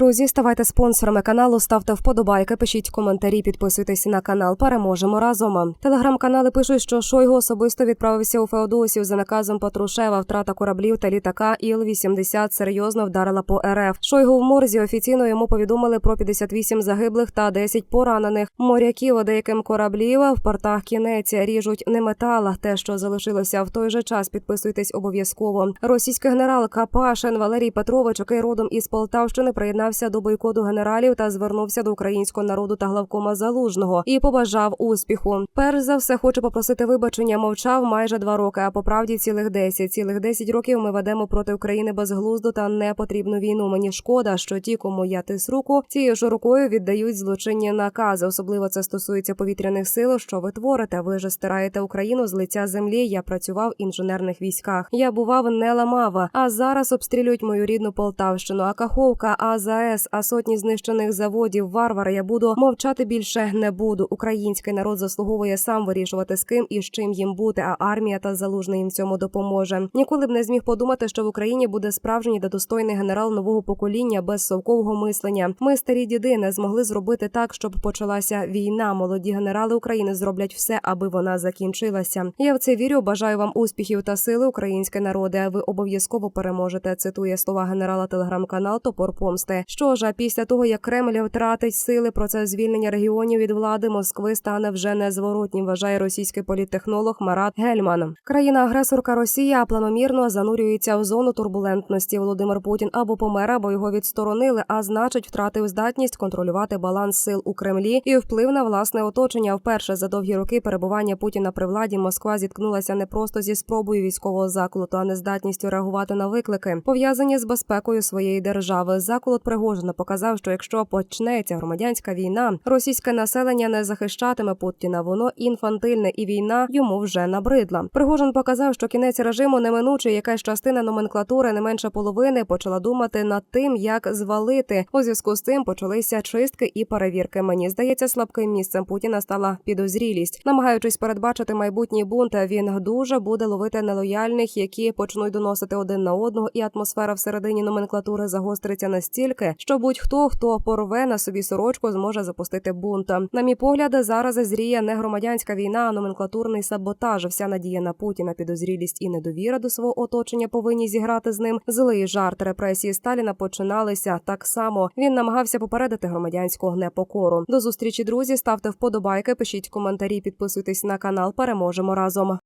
Друзі, ставайте спонсорами каналу, ставте вподобайки, пишіть коментарі, підписуйтесь на канал. Переможемо разом. Телеграм-канали пишуть, що Шойгу особисто відправився у Феодосів за наказом Патрушева. Втрата кораблів та літака Іл-80 серйозно вдарила по РФ. Шойгу в морзі офіційно йому повідомили про 58 загиблих та 10 поранених. Моряків деяким кораблів в портах кінець ріжуть не метал. Те, що залишилося в той же час, підписуйтесь обов'язково. Російський генерал Капашин Валерій Петрович, який родом із Полтавщини, приєднався до бойкоту генералів та звернувся до українського народу та главкома Залужного і побажав успіху. Перш за все, хочу попросити вибачення. Мовчав майже два роки, а по правді цілих десять. Цілих десять років ми ведемо проти України безглузду та непотрібну війну. Мені шкода, що ті, кому я тис руку, цією ж рукою віддають злочинні накази. Особливо це стосується повітряних сил. Що ви творите? Ви ж стираєте Україну з лиця землі. Я працював в інженерних військах. Я бував не ламава, а зараз обстрілюють мою рідну Полтавщину. А Каховка, АЗС, а сотні знищених заводів. Варвари. Я буду мовчати більше не буду. Український народ заслуговує сам вирішувати з ким і з чим їм бути. А армія та залужний їм цьому допоможе. Ніколи б не зміг подумати, що в Україні буде справжній та достойний генерал нового покоління без совкового мислення. Ми старі діди не змогли зробити так, щоб почалася війна. Молоді генерали України зроблять все, аби вона закінчилася. Я в це вірю. Бажаю вам успіхів та сили, українське народи. Ви обов'язково переможете. Цитує слова генерала телеграм-канал Топор Помсти. Що ж, а після того як Кремль втратить сили, процес звільнення регіонів від влади Москви стане вже незворотнім. Вважає російський політтехнолог Марат Гельман. Країна-агресорка Росія планомірно занурюється у зону турбулентності. Володимир Путін або помер, або його відсторонили, а значить, втратив здатність контролювати баланс сил у Кремлі і вплив на власне оточення. Вперше за довгі роки перебування Путіна при владі Москва зіткнулася не просто зі спробою військового заколоту, а не здатністю реагувати на виклики, пов'язані з безпекою своєї держави. Заколот Пригожина показав, що якщо почнеться громадянська війна, російське населення не захищатиме Путіна. Воно інфантильне, і війна йому вже набридла. Пригожин показав, що кінець режиму неминучий. Якась частина номенклатури, не менше половини, почала думати над тим, як звалити. У зв'язку з цим почалися чистки і перевірки. Мені здається, слабким місцем Путіна стала підозрілість, намагаючись передбачити майбутній бунт. Він дуже буде ловити нелояльних, які почнуть доносити один на одного, і атмосфера всередині номенклатури загостриться настільки, що будь-хто, хто порве на собі сорочку, зможе запустити бунт. На мій погляд, зараз зріє не громадянська війна, а номенклатурний саботаж. Вся надія на Путіна, підозрілість і недовіра до свого оточення повинні зіграти з ним. Злий жарт репресії Сталіна починалися так само. Він намагався попередити громадянську непокору. До зустрічі, друзі. Ставте вподобайки, пишіть коментарі, підписуйтесь на канал. Переможемо разом.